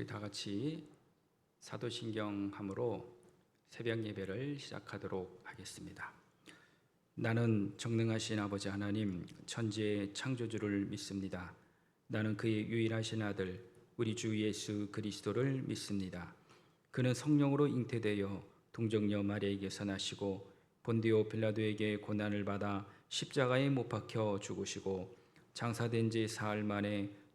우리 다 같이 사도신경함으로 새벽 예배를 시작하도록 하겠습니다. 나는 정능하신 아버지 하나님 천지의 창조주를 믿습니다. 나는 그의 유일하신 아들 우리 주 예수 그리스도를 믿습니다. 그는 성령으로 잉태되어 동정녀 마리아에게서 나시고 본디오 빌라도에게 고난을 받아 십자가에 못 박혀 죽으시고 장사된 지 사흘 만에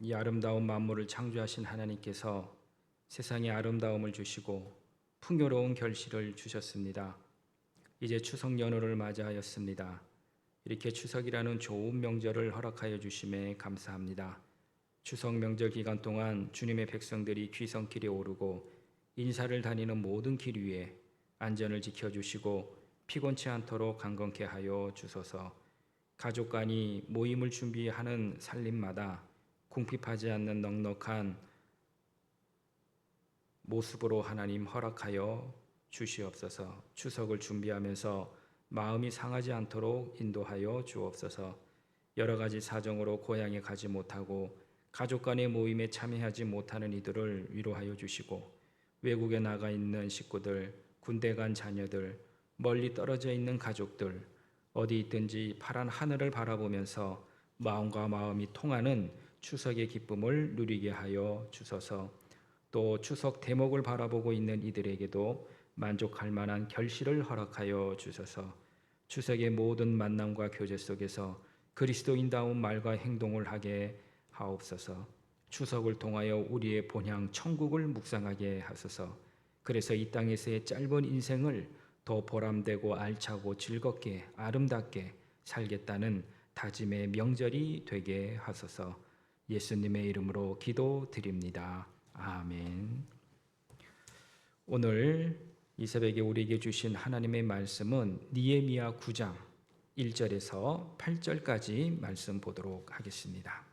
이 아름다운 만물을 창조하신 하나님께서 세상에 아름다움을 주시고 풍요로운 결실을 주셨습니다. 이제 추석 연휴를 맞이하였습니다. 이렇게 추석이라는 좋은 명절을 허락하여 주심에 감사합니다. 추석 명절 기간 동안 주님의 백성들이 귀성길에 오르고 인사를 다니는 모든 길 위에 안전을 지켜주시고 피곤치 않도록 강건케 하여 주소서. 가족 간이 모임을 준비하는 살림마다 궁핍하지 않는 넉넉한 모습으로 하나님 허락하여 주시옵소서. 추석을 준비하면서 마음이 상하지 않도록 인도하여 주옵소서. 여러 가지 사정으로 고향에 가지 못하고 가족 간의 모임에 참여하지 못하는 이들을 위로하여 주시고 외국에 나가 있는 식구들, 군대 간 자녀들, 멀리 떨어져 있는 가족들 어디 있든지 파란 하늘을 바라보면서 마음과 마음이 통하는 추석의 기쁨을 누리게 하여 주소서. 또 추석 대목을 바라보고 있는 이들에게도 만족할 만한 결실을 허락하여 주소서. 추석의 모든 만남과 교제 속에서 그리스도인다운 말과 행동을 하게 하옵소서. 추석을 통하여 우리의 본향 천국을 묵상하게 하소서. 그래서 이 땅에서의 짧은 인생을 더 보람되고 알차고 즐겁게 아름답게 살겠다는 다짐의 명절이 되게 하소서. 예수님의 이름으로 기도드립니다. 아멘. 오늘 이 새벽에 우리에게 주신 하나님의 말씀은 니에미야 9장 1절에서 8절까지 말씀 보도록 하겠습니다.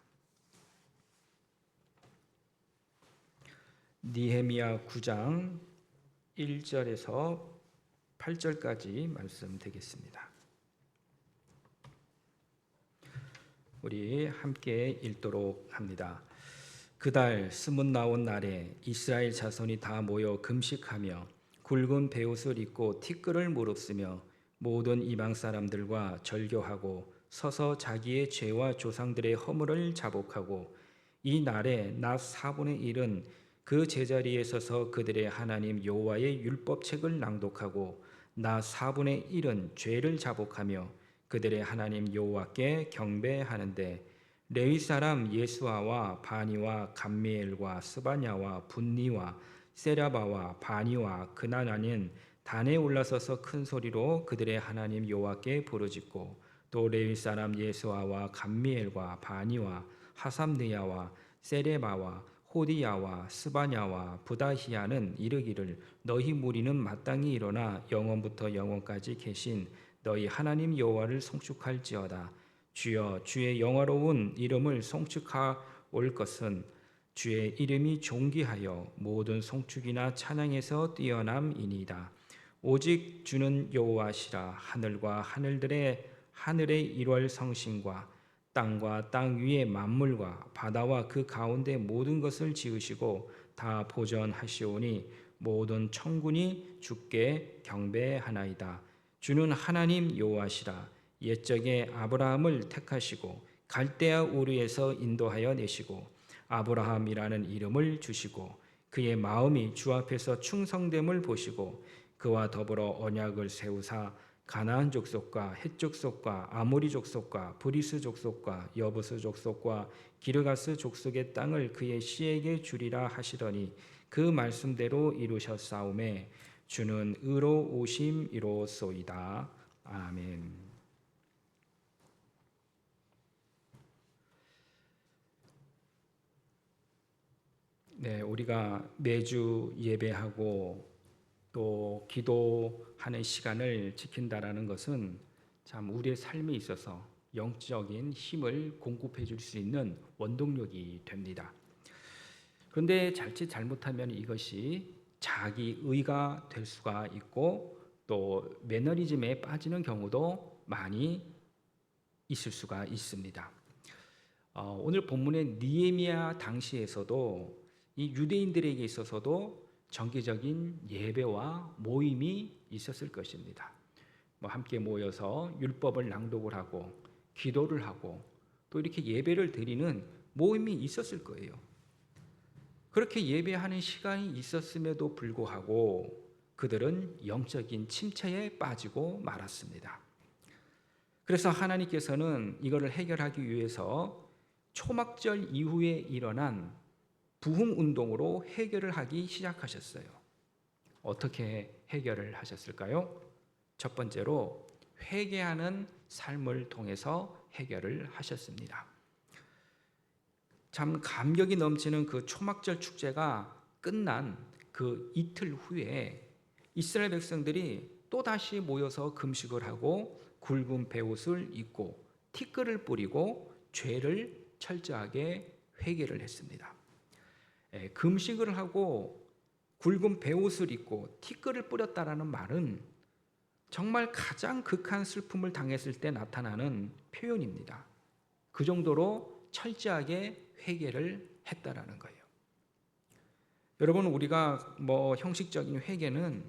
니에미야 9장 1절에서 8절까지 말씀 되겠습니다. 우리 함께 읽도록 합니다. 그달 스문 나온 날에 이스라엘 자손이 다 모여 금식하며 굵은 베옷을 입고 티끌을 무릅쓰며 모든 이방 사람들과 절교하고 서서 자기의 죄와 조상들의 허물을 자복하고 이 날에 낮 4분의 1은 그 제자리에 서서 그들의 하나님 여호와의 율법책을 낭독하고 낮 4분의 1은 죄를 자복하며 그들의 하나님 여호와께 경배하는데 레위 사람 예수아와 바니와 감미엘과 스바냐와 분니와 세라바와 바니와 그나나는 단에 올라서서 큰 소리로 그들의 하나님 여호와께 부르짖고 또 레위 사람 예수아와 감미엘과 바니와 하삼느야와 세레바와 호디야와 스바냐와 부다히야는 이르기를 너희 무리는 마땅히 일어나 영원부터 영원까지 계신 너희 하나님 여호와를 송축할지어다 주여 주의 영화로운 이름을 송축하올 것은 주의 이름이 존귀하여 모든 송축이나 찬양에서 뛰어남이니이다. 오직 주는 여호와시라 하늘과 하늘들의 하늘의 일월 성신과 땅과 땅 위의 만물과 바다와 그 가운데 모든 것을 지으시고 다 보전하시오니 모든 천군이 주께 경배하나이다. 주는 하나님 여호와시라. 옛적에 아브라함을 택하시고 갈대아 우르에서 인도하여 내시고 아브라함이라는 이름을 주시고 그의 마음이 주 앞에서 충성됨을 보시고 그와 더불어 언약을 세우사 가나안 족속과 헷 족속과 아모리 족속과 브리스 족속과 여부스 족속과 기르가스 족속의 땅을 그의 씨에게 주리라 하시더니 그 말씀대로 이루셨사오매 주는 의로 오심이로소이다 아멘. 네, 우리가 매주 예배하고 또 기도하는 시간을 지킨다라는 것은 참 우리의 삶에 있어서 영적인 힘을 공급해 줄 수 있는 원동력이 됩니다. 그런데 자칫 잘못하면 이것이 자기 의가 될 수가 있고 또 매너리즘에 빠지는 경우도 많이 있을 수가 있습니다. 어, 오늘 본문의 니에미아 당시에서도 이 유대인들에게 있어서도 정기적인 예배와 모임이 있었을 것입니다. 뭐 함께 모여서 율법을 낭독을 하고 기도를 하고 또 이렇게 예배를 드리는 모임이 있었을 거예요. 그렇게 예배하는 시간이 있었음에도 불구하고 그들은 영적인 침체에 빠지고 말았습니다. 그래서 하나님께서는 이거를 해결하기 위해서 초막절 이후에 일어난 부흥 운동으로 해결을 하기 시작하셨어요. 어떻게 해결을 하셨을까요? 첫 번째로 회개하는 삶을 통해서 해결을 하셨습니다. 참 감격이 넘치는 그 초막절 축제가 끝난 그 이틀 후에 이스라엘 백성들이 또 다시 모여서 금식을 하고 굵은 베옷을 입고 티끌을 뿌리고 죄를 철저하게 회개를 했습니다. 예, 금식을 하고 굵은 베옷을 입고 티끌을 뿌렸다라는 말은 정말 가장 극한 슬픔을 당했을 때 나타나는 표현입니다. 그 정도로 철저하게 회개를 했다라는 거예요. 여러분 우리가 뭐 형식적인 회개는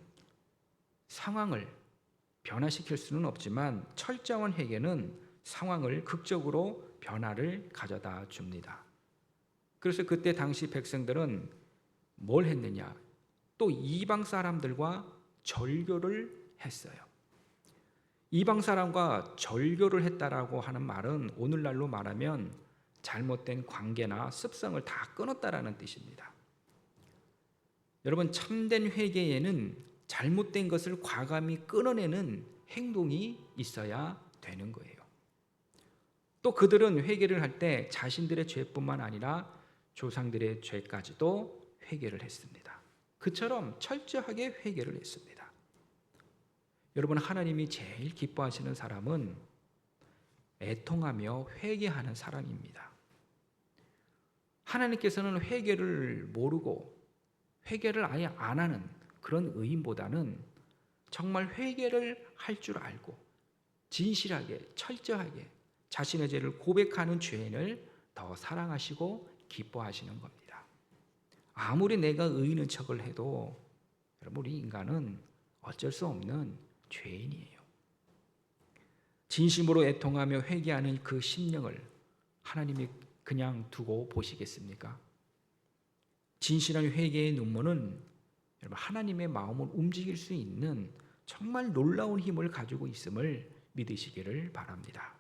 상황을 변화시킬 수는 없지만 철저한 회개는 상황을 극적으로 변화를 가져다 줍니다. 그래서 그때 당시 백성들은 뭘 했느냐? 또 이방 사람들과 절교를 했어요. 이방 사람과 절교를 했다라고 하는 말은 오늘날로 말하면 잘못된 관계나 습성을 다 끊었다라는 뜻입니다. 여러분 참된 회개에는 잘못된 것을 과감히 끊어내는 행동이 있어야 되는 거예요. 또 그들은 회개를 할 때 자신들의 죄뿐만 아니라 조상들의 죄까지도 회개를 했습니다. 그처럼 철저하게 회개를 했습니다. 여러분 하나님이 제일 기뻐하시는 사람은 애통하며 회개하는 사람입니다. 하나님께서는 회개를 모르고 회개를 아예 안 하는 그런 의인보다는 정말 회개를 할 줄 알고 진실하게 철저하게 자신의 죄를 고백하는 죄인을 더 사랑하시고 기뻐하시는 겁니다. 아무리 내가 의인인 척을 해도 여러분 우리 인간은 어쩔 수 없는 죄인이에요. 진심으로 애통하며 회개하는 그 심령을 하나님이 그냥 두고 보시겠습니까? 진실한 회개의 눈물은 여러분 하나님의 마음을 움직일 수 있는 정말 놀라운 힘을 가지고 있음을 믿으시기를 바랍니다.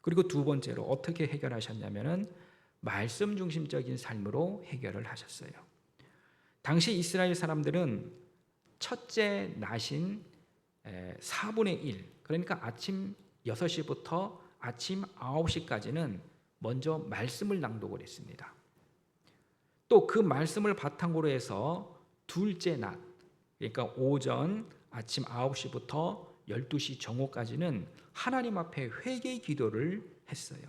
그리고 두 번째로 어떻게 해결하셨냐면은 말씀 중심적인 삶으로 해결을 하셨어요. 당시 이스라엘 사람들은 첫째 낮인 4분의 1, 그러니까 아침 6시부터 아침 9시까지는 먼저 말씀을 낭독을 했습니다. 또 그 말씀을 바탕으로 해서 둘째 낮, 그러니까 오전 아침 9시부터 12시 정오까지는 하나님 앞에 회개 기도를 했어요.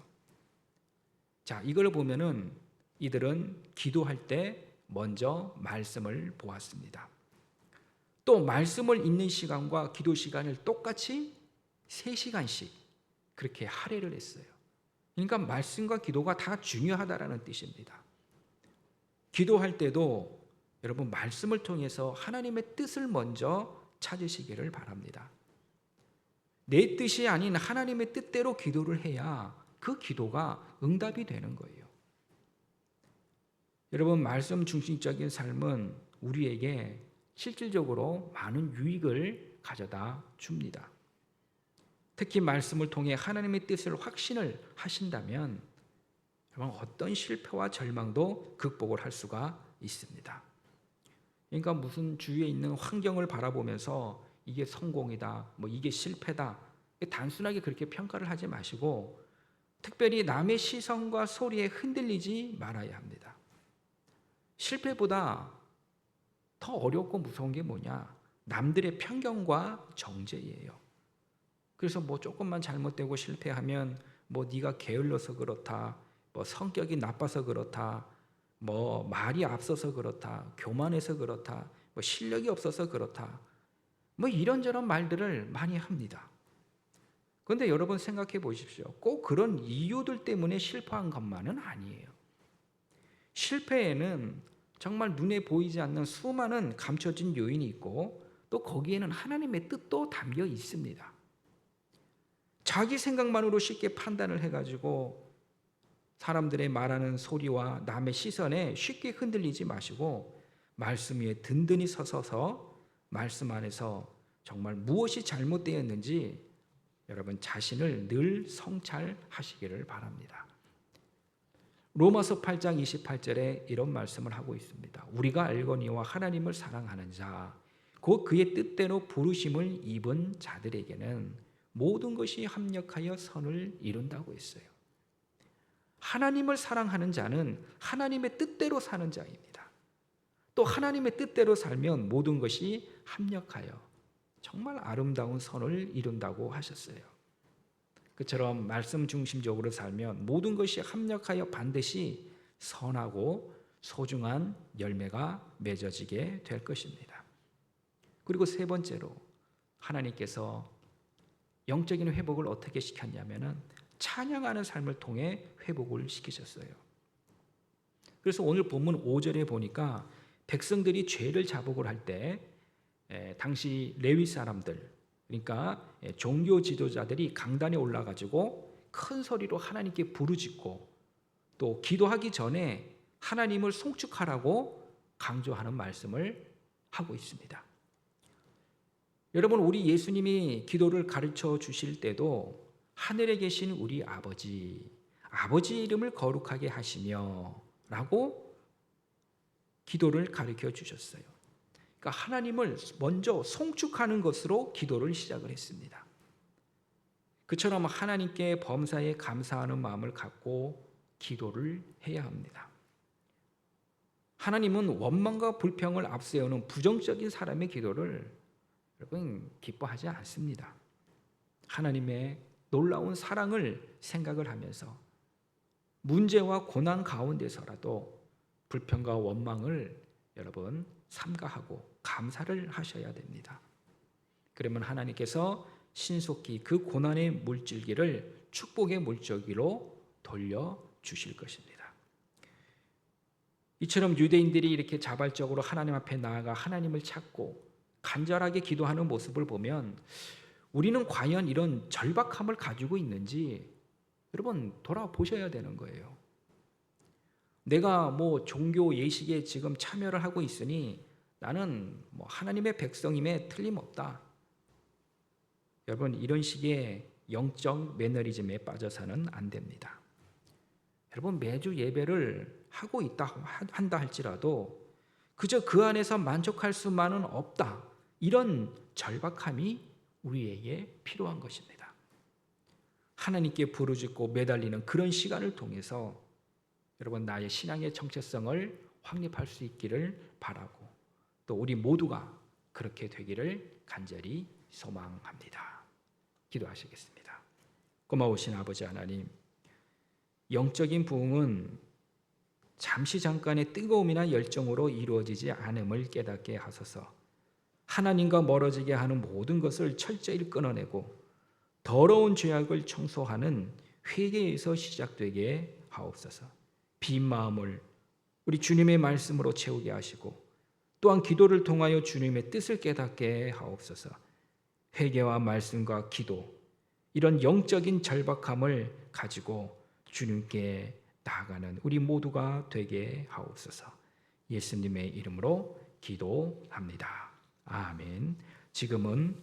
자, 이걸 보면은 이들은 기도할 때 먼저 말씀을 보았습니다. 또 말씀을 읽는 시간과 기도 시간을 똑같이 3시간씩 그렇게 할애를 했어요. 그러니까 말씀과 기도가 다 중요하다라는 뜻입니다. 기도할 때도 여러분 말씀을 통해서 하나님의 뜻을 먼저 찾으시기를 바랍니다. 내 뜻이 아닌 하나님의 뜻대로 기도를 해야 그 기도가 응답이 되는 거예요. 여러분 말씀 중심적인 삶은 우리에게 실질적으로 많은 유익을 가져다 줍니다. 특히 말씀을 통해 하나님의 뜻을 확신을 하신다면 여러분 어떤 실패와 절망도 극복을 할 수가 있습니다. 그러니까 무슨 주위에 있는 환경을 바라보면서 이게 성공이다, 뭐 이게 실패다, 단순하게 그렇게 평가를 하지 마시고 특별히 남의 시선과 소리에 흔들리지 말아야 합니다. 실패보다 더 어렵고 무서운 게 뭐냐? 남들의 편견과 정죄예요. 그래서 뭐 조금만 잘못되고 실패하면 뭐 네가 게을러서 그렇다. 뭐 성격이 나빠서 그렇다. 뭐 말이 앞서서 그렇다. 교만해서 그렇다. 뭐 실력이 없어서 그렇다. 뭐 이런저런 말들을 많이 합니다. 그런데 여러분 생각해 보십시오. 꼭 그런 이유들 때문에 실패한 것만은 아니에요. 실패에는 정말 눈에 보이지 않는 수많은 감춰진 요인이 있고 또 거기에는 하나님의 뜻도 담겨 있습니다. 자기 생각만으로 쉽게 판단을 해가지고 사람들의 말하는 소리와 남의 시선에 쉽게 흔들리지 마시고 말씀 위에 든든히 서서서 말씀 안에서 정말 무엇이 잘못되었는지 여러분 자신을 늘 성찰하시기를 바랍니다. 로마서 8장 28절에 이런 말씀을 하고 있습니다. 우리가 알거니와 하나님을 사랑하는 자, 곧 그의 뜻대로 부르심을 입은 자들에게는 모든 것이 합력하여 선을 이룬다고 했어요. 하나님을 사랑하는 자는 하나님의 뜻대로 사는 자입니다. 또 하나님의 뜻대로 살면 모든 것이 합력하여 정말 아름다운 선을 이룬다고 하셨어요. 그처럼 말씀 중심적으로 살면 모든 것이 합력하여 반드시 선하고 소중한 열매가 맺어지게 될 것입니다. 그리고 세 번째로 하나님께서 영적인 회복을 어떻게 시켰냐면은 찬양하는 삶을 통해 회복을 시키셨어요. 그래서 오늘 본문 5절에 보니까 백성들이 죄를 자복을 할 때 당시 레위 사람들 그러니까 예, 종교 지도자들이 강단에 올라 가지고 큰 소리로 하나님께 부르짖고 또 기도하기 전에 하나님을 송축하라고 강조하는 말씀을 하고 있습니다. 여러분 우리 예수님이 기도를 가르쳐 주실 때도 하늘에 계신 우리 아버지 아버지 이름을 거룩하게 하시며라고 기도를 가르쳐 주셨어요. 그러니까 하나님을 먼저 송축하는 것으로 기도를 시작을 했습니다. 그처럼 하나님께 범사에 감사하는 마음을 갖고 기도를 해야 합니다. 하나님은 원망과 불평을 앞세우는 부정적인 사람의 기도를 여러분 기뻐하지 않습니다. 하나님의 놀라운 사랑을 생각을 하면서 문제와 고난 가운데서라도 불평과 원망을 여러분 삼가하고 감사를 하셔야 됩니다. 그러면 하나님께서 신속히 그 고난의 물줄기를 축복의 물줄기로 돌려 주실 것입니다. 이처럼 유대인들이 이렇게 자발적으로 하나님 앞에 나아가 하나님을 찾고 간절하게 기도하는 모습을 보면 우리는 과연 이런 절박함을 가지고 있는지 여러분 돌아보셔야 되는 거예요. 내가 뭐 종교 예식에 지금 참여를 하고 있으니 나는 뭐 하나님의 백성임에 틀림없다. 여러분 이런 식의 영적 매너리즘에 빠져서는 안 됩니다. 여러분 매주 예배를 하고 있다 한다 할지라도 그저 그 안에서 만족할 수만은 없다. 이런 절박함이 우리에게 필요한 것입니다. 하나님께 부르짖고 매달리는 그런 시간을 통해서 여러분 나의 신앙의 정체성을 확립할 수 있기를 바라고 또 우리 모두가 그렇게 되기를 간절히 소망합니다. 기도하시겠습니다. 고마우신 아버지 하나님, 영적인 부흥은 잠시 잠깐의 뜨거움이나 열정으로 이루어지지 않음을 깨닫게 하소서. 하나님과 멀어지게 하는 모든 것을 철저히 끊어내고 더러운 죄악을 청소하는 회개에서 시작되게 하옵소서. 빈 마음을 우리 주님의 말씀으로 채우게 하시고 또한 기도를 통하여 주님의 뜻을 깨닫게 하옵소서. 회개와 말씀과 기도 이런 영적인 절박함을 가지고 주님께 나아가는 우리 모두가 되게 하옵소서. 예수님의 이름으로 기도합니다. 아멘. 지금은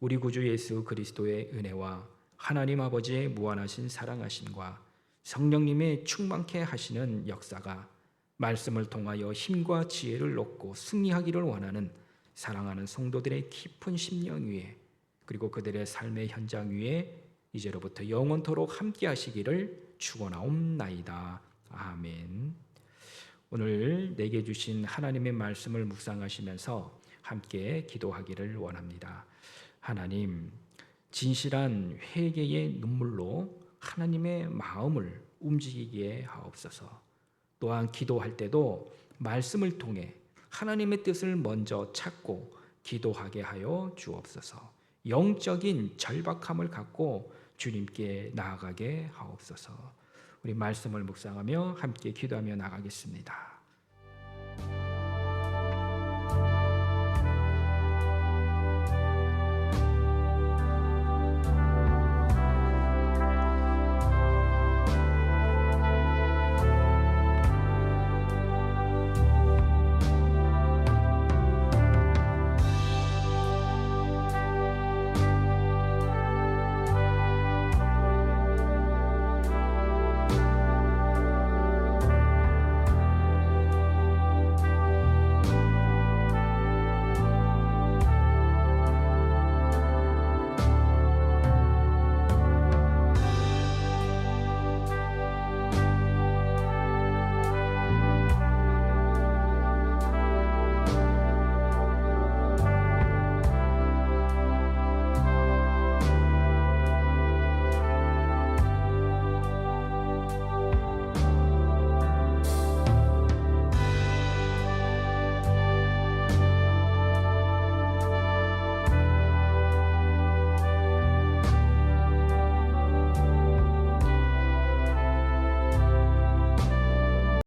우리 구주 예수 그리스도의 은혜와 하나님 아버지의 무한하신 사랑하심과 성령님의 충만케 하시는 역사가 말씀을 통하여 힘과 지혜를 얻고 승리하기를 원하는 사랑하는 성도들의 깊은 심령 위에 그리고 그들의 삶의 현장 위에 이제로부터 영원토록 함께 하시기를 축원하옵나이다. 아멘. 오늘 내게 주신 하나님의 말씀을 묵상하시면서 함께 기도하기를 원합니다. 하나님, 진실한 회개의 눈물로 하나님의 마음을 움직이게 하옵소서. 또한 기도할 때도 말씀을 통해 하나님의 뜻을 먼저 찾고 기도하게 하여 주옵소서. 영적인 절박함을 갖고 주님께 나아가게 하옵소서. 우리 말씀을 묵상하며 함께 기도하며 나가겠습니다.